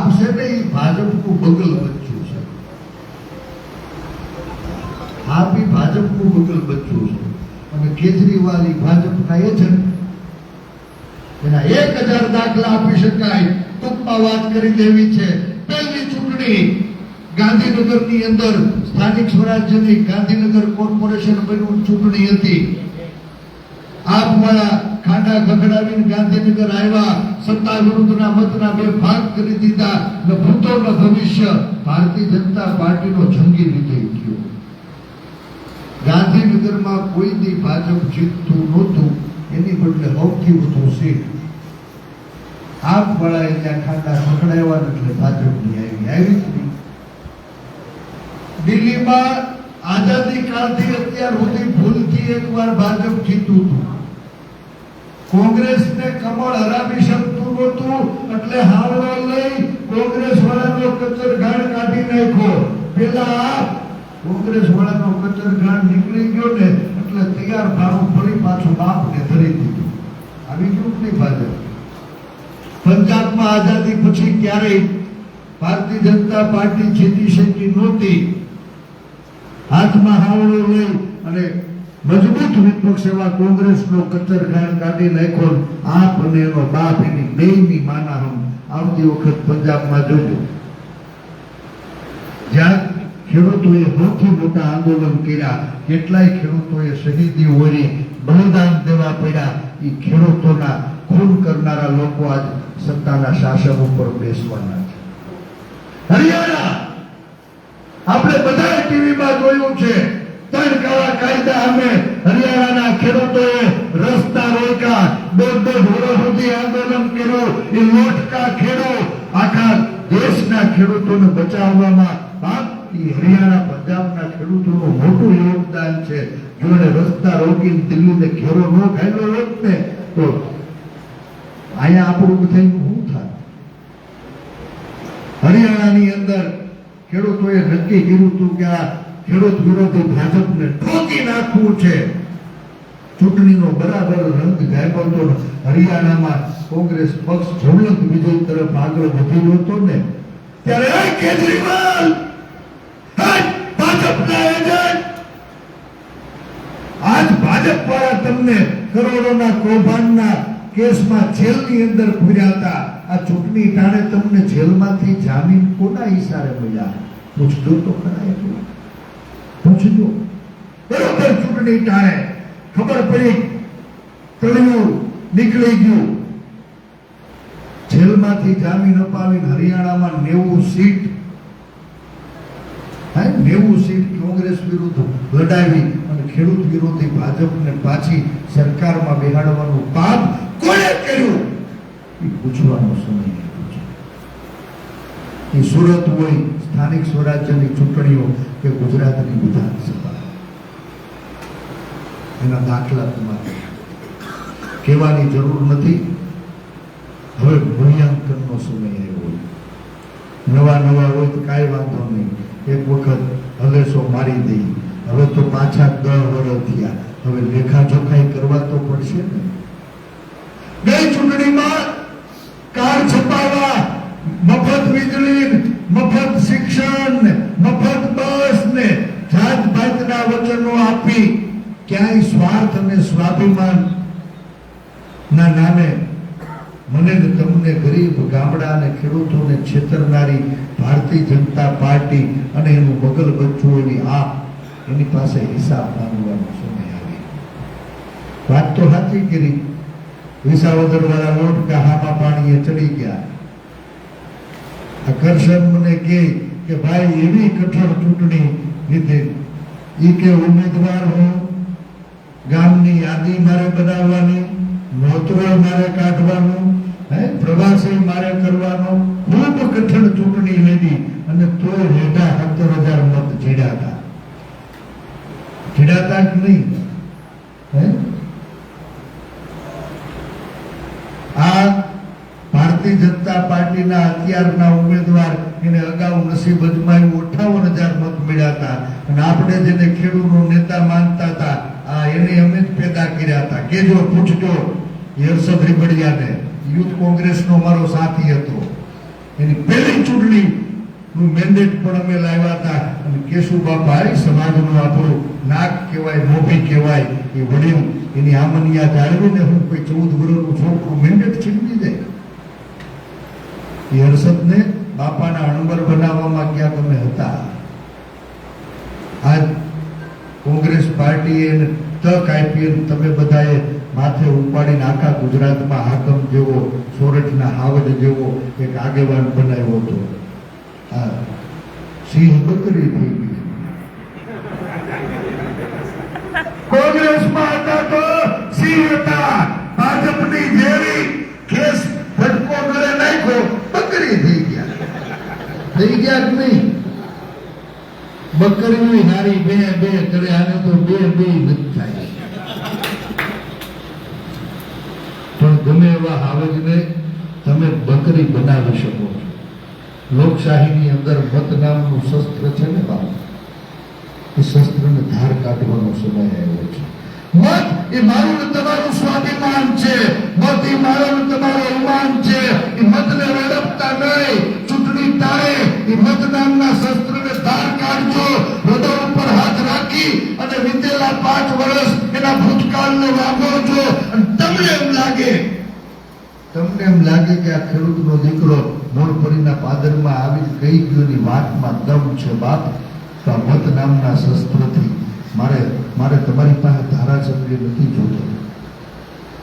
આપ છે ને એ ભાજપનું બગલ બચ્ચું છે. આપ એ ભાજપનું બગલ બચ્ચું છે. અને કેજરીવાલ એ ભાજપના એજન્ટ એના એક હજાર દાખલા આપી શકાય. ટૂંકમાં વાત કરી દેવી છે. પહેલી ચૂંટણી ગાંધીનગરની અંદર સ્થાનિક સ્વરાજ્યની ગાંધીનગર કોર્પોરેશન બન્યું ચૂંટણી હતી. આપવાળા ખાંડા ખખડાવીને ગાંધીનગર આવ્યા. સત્તા વિરુદ્ધના મતના બે ભાગ કરી દીધા. ને ભૂતો ને ભવિષ્ય. ભારતીય જનતા પાર્ટીનો જંગી વિજય થયો. ગાંધીનગરમાં કોઈ દી ભાજપ જીતતું નહોતું. એની બદલે સૌથી વધુ સીટ. આપ વાળાએ ત્યાં ખાંડા ખખડાવ્યા એટલે ભાજપની આવી આવી. દિલ્હીમાં આઝાદી કાળથી અત્યાર સુધી ભૂલથી એકવાર ભાજપ જીતું હતું. કોંગ્રેસને કમળ હરાવી શકતું નહોતું, એટલે હાવડો લઈ કોંગ્રેસ વાળાનો કચર ગાંઠ કાઢી નાખ્યો. પેલા કોંગ્રેસ વાળાનો કચર ગાંઠ નીકળી ગયો ને, એટલે તૈયાર ભારું ફરી પાછું બાપને ધરી દીધું. આવી ગયું નહીં ભાજપ. પંજાબમાં આઝાદી પછી ક્યારેય ભારતીય જનતા પાર્ટી જીતી શકી નહોતી. હાથમાં હાવડો લઈ અને મજબૂત વિપક્ષ એવા કોંગ્રેસનો કચર ખાણ કાઢી નાખ્યો. આપ અને એનો બાપ એની બેયની માના હમ. આવતી વખત પંજાબમાં જોજો. જ્યાં ખેડૂતોએ સૌથી મોટા આંદોલન કર્યા, કેટલાય ખેડૂતોએ શહીદી ઓરી બલિદાન દેવા પડ્યા. એ ખેડૂતોના ખૂન કરનારા લોકો આજ સત્તાના શાસન ઉપર બેસવાના છે. હરિયાણા! આપણે બધા ટીવીમાં જોયું છે. ત્રણ કાળા કાયદા અમે હરિયાણાના ખેડૂતોએ રસ્તા રોક્યા. દોઢ દોઢ વર્ષ સુધી આંદોલન કર્યું. એ લોટકા ખેડો આખા દેશના ખેડૂતોને બચાવવામાં હરિયાણા પંજાબના ખેડૂતોનું મોટું યોગદાન છે. જો રસ્તા રોકીને દિલ્હીને ઘેરો ન ખાયલો હોત ને, તો અહીંયા આપણું થઈને શું થાય? હરિયાણાની અંદર ખેડૂતોએ નક્કી કર્યું હતું કે આ ખેડૂત વિરોધી ભાજપને ઠોકી નાખવું છે. ચૂંટણીનો બરાબર રંગ ગાયબો હરિયાણામાં કોંગ્રેસ પક્ષ જવલંત વિજય તરફ આગળ વધી રહ્યો હતો ને, ત્યારે "એ કેજરીવાલ આજ ભાજપ દ્વારા તમને કરોડોના કૌભાંડના કેસમાં જેલની અંદર પૂર્યા હતા. આ ચૂંટણી ટાણે તમને જેલમાંથી જામીન કોના ઈશારે મળ્યા? પૂછજો તો ખરા એટલું પૂછજો. બરોબર ચૂંટણી ટાણે. ખબર પડી. તળિયું નીકળી ગયું. જેલમાંથી જામીન અપાવીને હરિયાણામાં નેવું સીટ. નેવું સીટ કોંગ્રેસ વિરુદ્ધ લડાવી અને ખેડૂત વિરોધી ભાજપને પાછી સરકારમાં બેહાડવાનું પાપ કોણે કર્યું? પૂછવાનો સમય એ સુરત હોય, સ્થાનિક સ્વરાજ્યની ચૂંટણીઓ કે ગુજરાતની વિધાનસભા એના દાખલા તમારે કહેવાની જરૂર નથી. હવે મૂલ્યાંકનનો સમય આવ્યો નવા નવા હોય તો કાંઈ વાંધો નહીં. એક વખત હલેસો મારી દઈ હવે તો પાછા દસ વર્ષ થયા. હવે લેખા જોખાઈ કરવા તો પડશે ને? ગઈ ચૂંટણીમાં કાર છપાવવા, મફત વીજળી મફત શિક્ષણ, મફત બસ ને જાત ભાતના વચનો આપી ક્યાંય સ્વાર્થ અને સ્વાભિમાન ના નામે મને તમને ગરીબ ગામડા અને ખેડૂતોને છેતરનારી ભારતીય જનતા પાર્ટી અને એનું બગલ બચ્ચું એની આપ એની પાસે હિસાબ માંગવાનો સમય આવી વાત તો સાચી કરી. વિસાવદર વાળા લોટ હામાં પાણીએ ચડી ગયા. આકર્ષણ મને કહે કે ભાઈ એવી કઠોર ચૂંટણી લીધે. એ કે ઉમેદવાર હું, ગામની યાદી મારે બનાવવાની નોતરો મારે કાઢવાનું, હે, પ્રવાસી મારે કરવાનો, ખૂબ કઠણ ચૂંટણી લીધી અને તોય હેઠા સત્તર હજાર મત જીડાતા જીડાતા કે નહીં? હે? આ ભારતીય જનતા પાર્ટીના અત્યારના ઉમેદવાર એને અગાઉ નસીબ અજમાયું, અઠાવન હજાર મત મળ્યા હતા. અને આપણે જેને ખેડૂતનો નેતા માનતા હતા, આ એને અમે જ પેદા કર્યા હતા. કેજો પૂછજો હર્ષદ રીબડિયાને યુથ કોંગ્રેસનો મારો સાથી હતો. એની પહેલી ચૂંટણી નું મેન્ડેટ પણ અમે લાવ્યા હતા. અને કેશુબાપાએ સમાજનું આપણું નાક કહેવાય, મોભી કહેવાય, એ વડીલ એની આમનિયા જાળવીને હું કોઈ ચૌદ વર્ષનું છોકરું મેન્ડેટ છીનવી દે. એ હર્ષદને બાપાના અણબર બનાવવામાં ક્યાં તમે હતા? આજ કોંગ્રેસ પાર્ટીએ તક આપી તમે બધાએ માથે ઉપાડીને આખા ગુજરાતમાં હાકમ જેવો, સોરઠના હાવજ જેવો એક આગેવાન બનાવ્યો હતો. સિંહ બકરી થઈ ગઈ કોંગ્રેસમાં હતા તો સિંહ હતા ભાજપની જેવી કેસ ફટકો ગળે નાખ્યો બકરી થઈ ગયા થઈ ગયા કે નહીં બકરી હારી બે બે કરે આને તો બે બે નથી થાય પણ ગમે એવા હાવજને તમે બકરી બનાવી શકો છો લોકશાહીની અંદર મત નામનું શસ્ત્ર છે ને બાપ? એ શસ્ત્રને ધાર કાઢવાનો સમય આવ્યો છે. મત એ મારું ને તમારું સ્વાભિમાન છે. મત એ મારો ને તમારો અવમાન છે. એ મતને રડપતા નહીં. ચૂંટણી તારે એ મત નામના શસ્ત્રને ધાર કાઢજો. હૃદય ઉપર હાથ રાખી અને વીતેલા પાંચ વર્ષ એના ભૂતકાળને વાપરજો અને તમને એમ લાગે તમને એમ લાગે કે આ ખેડૂતનો દીકરો મોરપરીના પાદરમાં આવી કઈ ગયોની વાતમાં દમ છે બાપ? તો મત નામના શસ્ત્રથી મારે મારે તમારી પાસે ધારાસભ્ય નથી જોતો.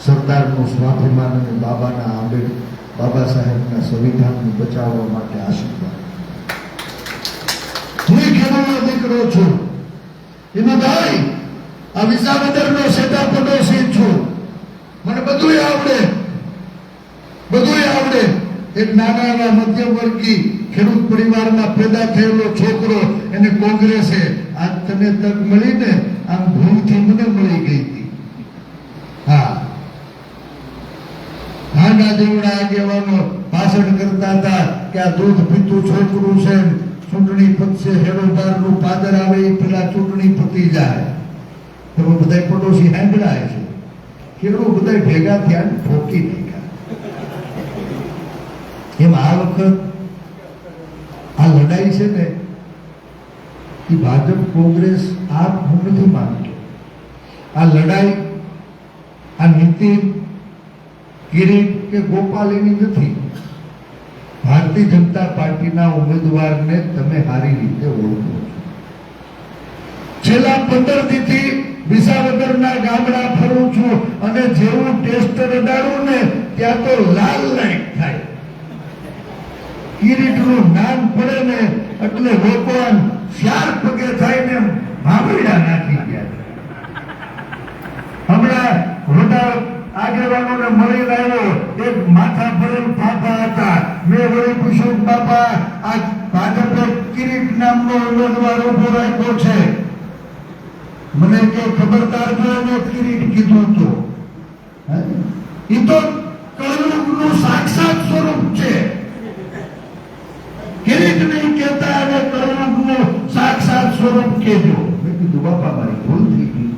સરદારનું સ્વાભિમાન અને બાબાના આંબેડ બાબા સાહેબના સંવિધાનને બચાવવા માટે આશીર્વાદ. હું ખેડૂતનો દીકરો છું. એનો ભાઈ, આ વિસાવદરનો સેટા પડોશી છું. મને બધું આવડે. બધું આવડે. એક નાના મધ્યમ વર્ગી ખેડૂત પરિવારમાં પેદા થયેલો છોકરો, એને કોંગ્રેસે આ તને તક મળીને આમ ભૂલથી મને મળી ગઈ હતી. હા. હાંડા જેવડા આગેવાનો ભાષણ કરતા હતા કે આ દૂધ પીતું છોકરું છે ચૂંટણી પતશે હેડોબારનું પાદર આવે એ પેલા ચૂંટણી પતી જાય. તમે બધા પડોશી હાંગડાય છે. ખેડૂત બધા ભેગા થયા ઠોકી નાખ્યા. એમ આ વખત આ લડાઈ છે ને, એ ભાજપ કોંગ્રેસ આપ હું નથી માનતો આ લડાઈ, આ નીતિન કિરીટ કે ગોપાલ એની નથી. ભારતીય જનતા પાર્ટીના ઉમેદવારને તમે સારી રીતે ઓળખો છેલ્લા પંદર દીથી વિસાવદરના ગામડા ફરું છું અને જેવું ટેસ્ટ રડાડું ને, ત્યાં તો લાલ લાઈટ થાય. કિરીટનું નામ પડે ને એટલે લોકો આમ ચાર પગે થઈને ભાંભળ્યા નાખી ગયા હમણાં રોડા આગેવાનોને મળી આવ્યો, એક માથા ભરેલ પાપા હતા. મેં વળી પૂછ્યું, બાપા, આ ભાજપે કિરીટ નામનો ઉમેદવાર ઊભો રાખ્યો છે? મને કે, ખબરદાર જોઈને કિરીટ કીધું હતું. એ તો કળયુગનું સાક્ષાત સ્વરૂપ છે. સાક્ષાત સ્વરૂપ કેજો મેં કીધું, બાપા, મારી ભૂલ થઈ ગઈ.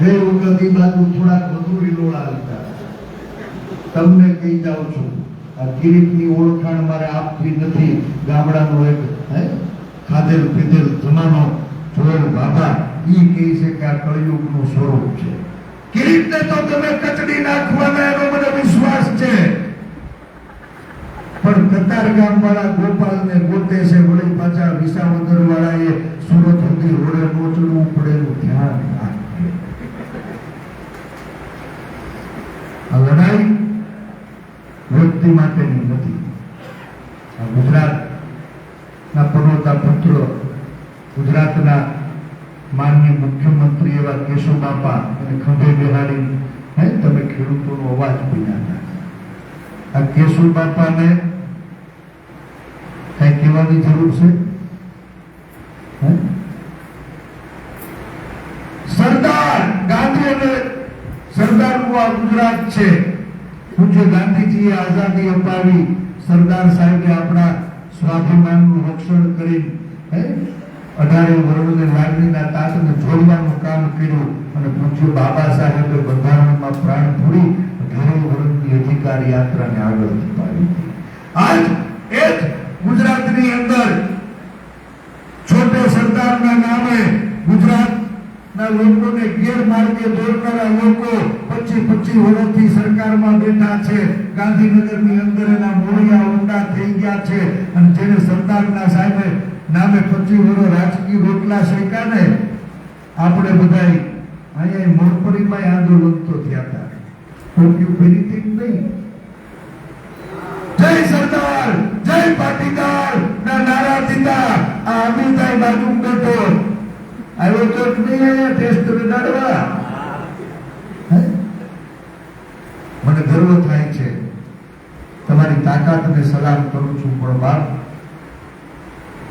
ગઈ વખત બાજુ થોડાક વધુ રીલોડા હતા. તમને કહી જાઉં છું, આ કિરીટની ઓળખાણ મારે આપવી નથી. ગામડાનો એક, હે, ખાધેલ પીધેલ જમાનો, જોયેલ બાબા ઈ કહે છે કે આ કળયુગનું સ્વરૂપ છે. કિરીટને તો તમે કચડી નાખવાના એનો મને વિશ્વાસ છે. પણ કતાર ગામ વાળા ગોપાલ ને ગોતે છે વળી પાછા વિસાવદર વાળા એ સુરત સુધી હોડે પહોંચવું પડેલું ધ્યાન આ લડાઈ વ્યક્તિ માટેની નથી. આ ગુજરાતના પનોતા પુત્ર, ગુજરાતના માનનીય મુખ્યમંત્રી એવા કેશુબાપા અને ખંભે બિહારી તમે ખેડૂતોનો અવાજ પીના આ કેશુબાપાને કઈ કહેવાની જરૂર છે? સરદાર ગાંધી અને સરદારનું આ ગુજરાત છે. પૂજ્ય ગાંધીજીએ આઝાદી અપાવી? સરદાર સાહેબે આપણા સ્વાભિમાનનું રક્ષણ કરી અઢારે વર્ણને લાગણીના તાતને જોડવાનું કામ કર્યું અને પૂજ્ય બાબા સાહેબે બંધારણમાં પ્રાણ પૂરી અઢારે વર્ણની અધિકાર યાત્રાને આગળ લોકોને ગેરમાર્ગે દોરનારા લોકો પચીસ પચીસ વર્ષથી સરકારમાં બેઠા છે. ગાંધીનગરની અંદર એના મોડિયા ઊંડા થઈ ગયા છે અને જેને સરદારના સાહેબે નામે પચીસ વર્ષ રાજકીય રોટલા શેકા ને આપણે બધા અહીંયા મોરપરીમાં આંદોલન તો થયા હતા. ટોક્યુ ફેરીથી નહીં. જય સરદાર, જય પાટીદાર, ના નારા દીધા. આ અમીરભાઈ બાજુ બેઠો. આવ્યો તો અહીંયા ટેસ્ટ લગાડવા હે? મને ગર્વ થાય છે. તમારી તાકાતને સલામ કરું છું, પણ બાપ,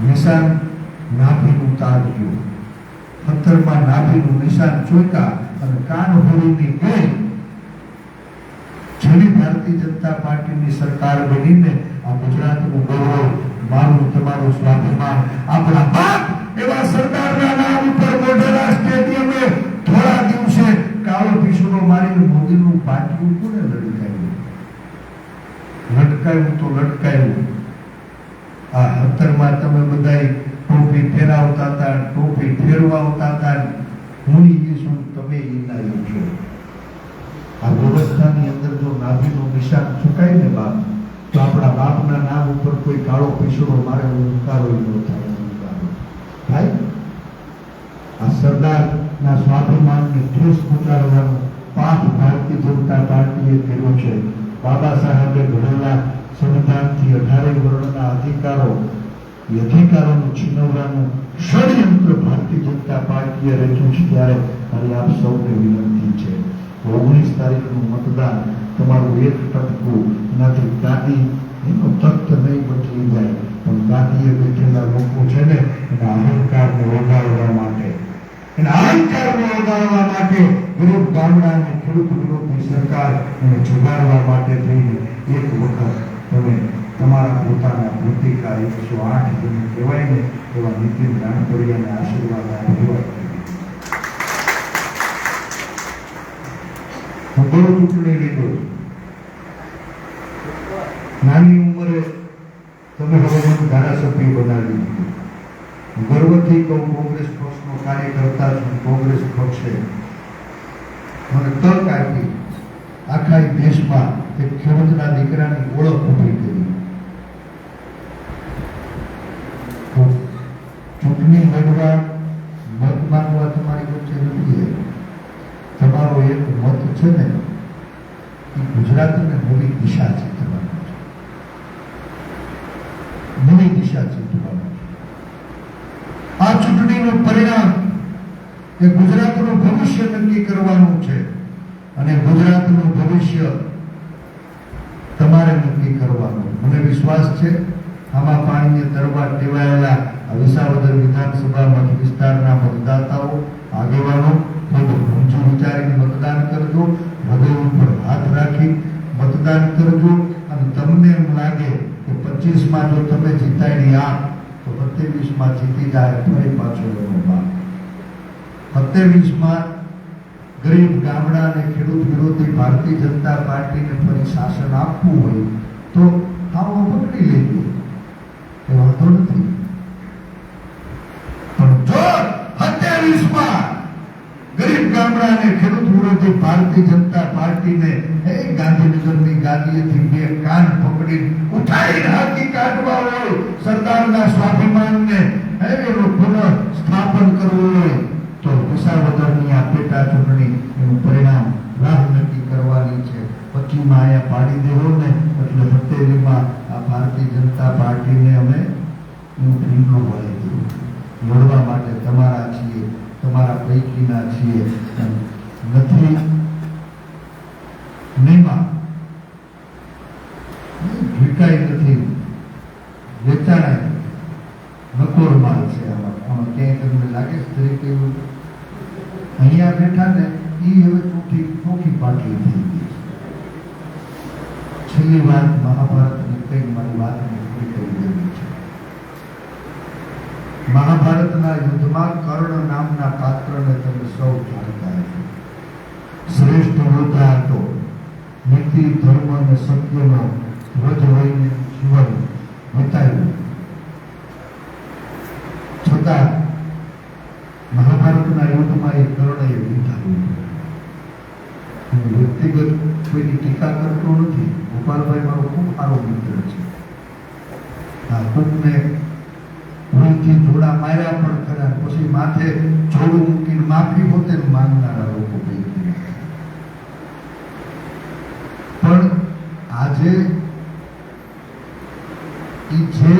નિશાન નાભીનું તાજ્યું પથ્થરમાં નાભીનું નિશાન ચોક્યા અને કાન ભરીની ગઈ જેવી ભારતીય જનતા પાર્ટીની સરકાર બનીને આ ગુજરાતનું ગૌરવ, મારું તમારું સ્વાભિમાન, આપણા બાપ એવા સરદારના નામ ઉપર મોઢેરા સ્ટેડિયમે થોડા દિવસે કાળો પીસુનો મારીને મોદીનું પાટિયું કોને લટકાવ્યું લટકાવ્યું તો લટકાવ્યું આ હતરમાં તમે બધાય ટોપી ફેરાવતા હતા ટોપી ફેરવાવતા હતા હું ઈ છું તમે ઈ ના ઈ છો આ વ્યવસ્થાની અંદર જો નાભીનું નિશાન ચૂકાય ને બાપ તો આપણા બાપના નામ ઉપર કોઈ કાળો પીછડો મારે ઉકારો ન થાય. થાય આ સરદારના સ્વાભિમાનને ઠેસ પહોંચાડવાનો પાઠ ભારતીય જનતા પાર્ટીએ કર્યો છે બાબા સાહેબે ઘડેલા સંવિધાનથી અઢારે વર્ણના અધિકારો અધિકારોનું છીનવવાનું ષડયંત્ર ભારતીય જનતા પાર્ટીએ રચ્યું છે ત્યારે મારી આપ સૌને વિનંતી છે ઓગણીસ તારીખનું મતદાન તમારું એક ટપકું એનાથી ગાદી એનો તખ્ત નહીં બદલી જાય. પણ ગાદીએ બેઠેલા લોકો છે ને, એના અહંકારને ઓગાળવા માટે, એના અહંકારને ઓગાળવા માટે વિરોધ ગામડાને ખેડૂત વિરોધી સરકાર એને જગાડવા માટે થઈને એક વખત તમે તમારા પોતાના પ્રતિકાર એકસો આઠ જેને કહેવાય ને, એવા નીતિન રાણપરિયાને આશીર્વાદ આપ્યો હું બહુ ચૂંટણી લીધો. નાની ઉંમરે તમે હવે મને ધારાસભ્ય બનાવી દીધું. ગર્વથી કહું, કોંગ્રેસ પક્ષનો કાર્યકર્તા છું, કોંગ્રેસ પક્ષે. મને તક આપી આખા દેશમાં એક ખેડૂતના દીકરાની ઓળખ ઊભી કરી. ચૂંટણી લડવા, મત માંગવા તમારી વચ્ચે નથી તમારો એક મત છે ને, એ ગુજરાતને નવી દિશા છે નવી દિશા ચીંધવાનો છે આ ચૂંટણીનું પરિણામ એ ગુજરાતનું ભવિષ્ય નક્કી કરવાનું છે અને ગુજરાતનું ભવિષ્ય તમારે નક્કી કરવાનું. મને વિશ્વાસ છે, આમાં પાણીને તરવા ટેવાયેલા વિસાવદર વિધાનસભા મત વિસ્તારના મતદાતાઓ, આગેવાનો ખૂબ ઊંચું વિચારીને મતદાન કરજો હૃદય ઉપર હાથ રાખી મતદાન કરજો. અને તમને એમ લાગે કે પચીસમાં જો તમે જીતાડી આ તો બત્રીસમાં જીતી જાય, ફરી પાછો એનો બાપ સત્યાવીસમાં ગરીબ ગામડા અને ખેડૂત વિરોધી ભારતીય જનતા પાર્ટીને ફરી શાસન આપવું હોય તો આવો પકડી લેજો. એ વાંધો નથી. પણ જો સત્યાવીસમાં ગરીબ ગામડા અને ખેડૂત વિરોધી ભારતીય જનતા પાર્ટીને એ ગાંધીનગરની ગાદીએથી બે કાન પકડી ઉઠાઈને હાથી કાઢવા હોય, સરદારના સ્વાભિમાનને એ પુનઃ સ્થાપન કરવું હોય તો વિસાવદરની આ પેટા ચૂંટણી એનું પરિણામ રાહ નક્કી કરવાની છે. પછીમાં અહીંયા પાડી દેવો ને, એટલે સત્તેરીમાં આ ભારતીય જનતા પાર્ટીને અમે ભીંડું વળી દઉં લડવા માટે તમારા છીએ, તમારા પૈકીના છીએ નથી નીમાં વિકાય નથી વેચાણાય નકોર માલ છે આમાં આમાં ક્યાંય તમને લાગે છે તરીકે એવું અહીંયા બેઠા ને એ હવે ટૂંકી ટૂંકી પાટલી થઈ ગઈ. છેલ્લી વાત મહાભારતની કઈ મારી વાતને પૂરી કરી દેવી છે. મહાભારતના યુદ્ધમાં કર્ણ નામના પાત્રને તમે સૌ જાણતા હશો. શ્રેષ્ઠ યોદ્ધા હતો. નીતિ, ધર્મ અને સત્યનો ધ્વજ લઈને જીવન વિતાવ્યું છતાં મહાભારતના યુદ્ધમાં એ કર્ણ વ્યક્તિગત કોઈની ટીકા કરતો નથી. ગોપાલભાઈ મારો ખૂબ સારો મિત્ર છે. હા કોકને ભૂલથી જોડા માર્યા પણ ખરા. પછી માથે જોડું મૂકીને માફી પોતે માંગનારા લોકો પણ આજે એ જે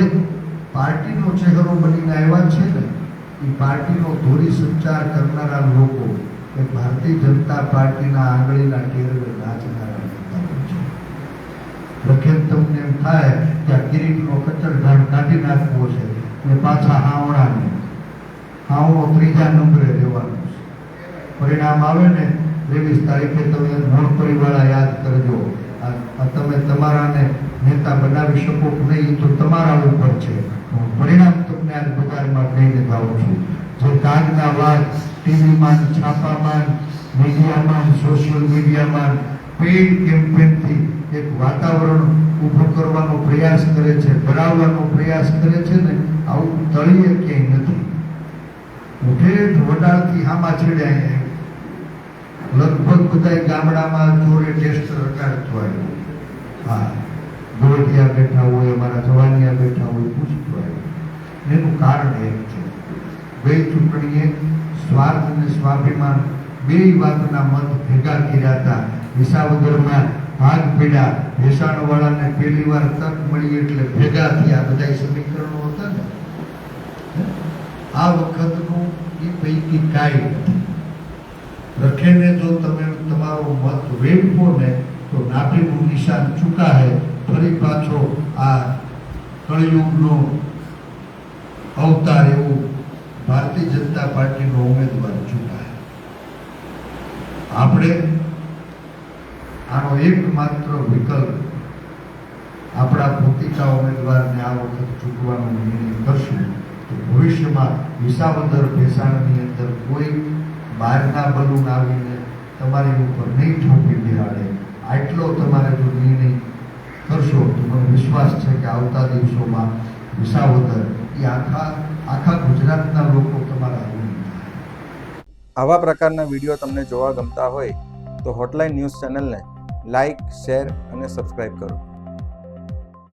પાર્ટીનો ચહેરો બનીને આવ્યા છે ને એ પાર્ટીનો ધોરી સંચાર કરનારા લોકો એ ભારતીય જનતા પાર્ટીના આંગળીના ટેરવે નાચનારા નેતાઓ તમને એમ થાય કે આ કિરીટનો કચરઘાટ કાઢી નાખવો છે ને પાછા હાવણાને હાવણો ત્રીજા નંબરે રહેવાનો પરિણામ આવે ને ત્રેવીસ તારીખે તમે મોડ પરિવાળા યાદ કરજો. તમે તમારાને નેતા બનાવી શકો નહીં તો તમારા ઉપર છે. પરિણામ તમને આજ બજારમાં કહીને જાઉં છું. જે કાગના વાત ટીવીમાં છાપામાં, મીડિયામાં સોશિયલ મીડિયામાં પેઇડ કેમ્પેનથી એક વાતાવરણ ઊભું કરવાનો પ્રયાસ કરે છે ભરાવવાનો પ્રયાસ કરે છે ને, આવું તળીએ ક્યાંય નથી. ઉઠેઠ વડાળથી આમાં છેડ્યા લગભગ બધા ગામડામાં ચોરે ટેસ્ટ રટાડતો આવ્યો હા ગોળિયા બેઠા હોય, અમારા જવાનિયા બેઠા હોય, પૂછતો આવ્યો એનું કારણ એક છે. બે ચૂંટણીએ સ્વાર્થ અને સ્વાભિમાન બે વાતના મત ભેગા કર્યા હતા. વિસાવદરમાં ભાગ પડ્યા ભેસાણવાળાને પહેલી વાર તક મળી એટલે ભેગા થયા. બધા સમીકરણો હતા ને? આ વખતનું એ પૈકી કાંઈ નથી. લખેને જો તમે તમારો મત વેઠવો ને, તો નાભીનું નિશાન ચૂકા હે ફરી પાછો આ કળયુગનો અવતાર એવું ભારતીય જનતા પાર્ટીનો ઉમેદવાર ચૂંટાય. આપણે આનો એકમાત્ર વિકલ્પ આપણા પોતિકા ઉમેદવારને આ વખત ચૂંટવાનો નિર્ણય કરશું તો ભવિષ્યમાં વિસાવદર ભેસાણની અંદર કોઈ બહારના બલૂન આવીને તમારી ઉપર નહીં ઠોકી બિરાડે આટલો તમારે જો નિર્ણય કરશો તો મને વિશ્વાસ છે કે આવતા દિવસોમાં વિસાવદર એ આખા આખા ગુજરાતના લોકો તમારા આવા પ્રકારના વીડિયો તમને જોવા ગમતા હોય તો હોટલાઇન ન્યૂઝ ચેનલને લાઇક શેર અને સબસ્ક્રાઈબ કરો.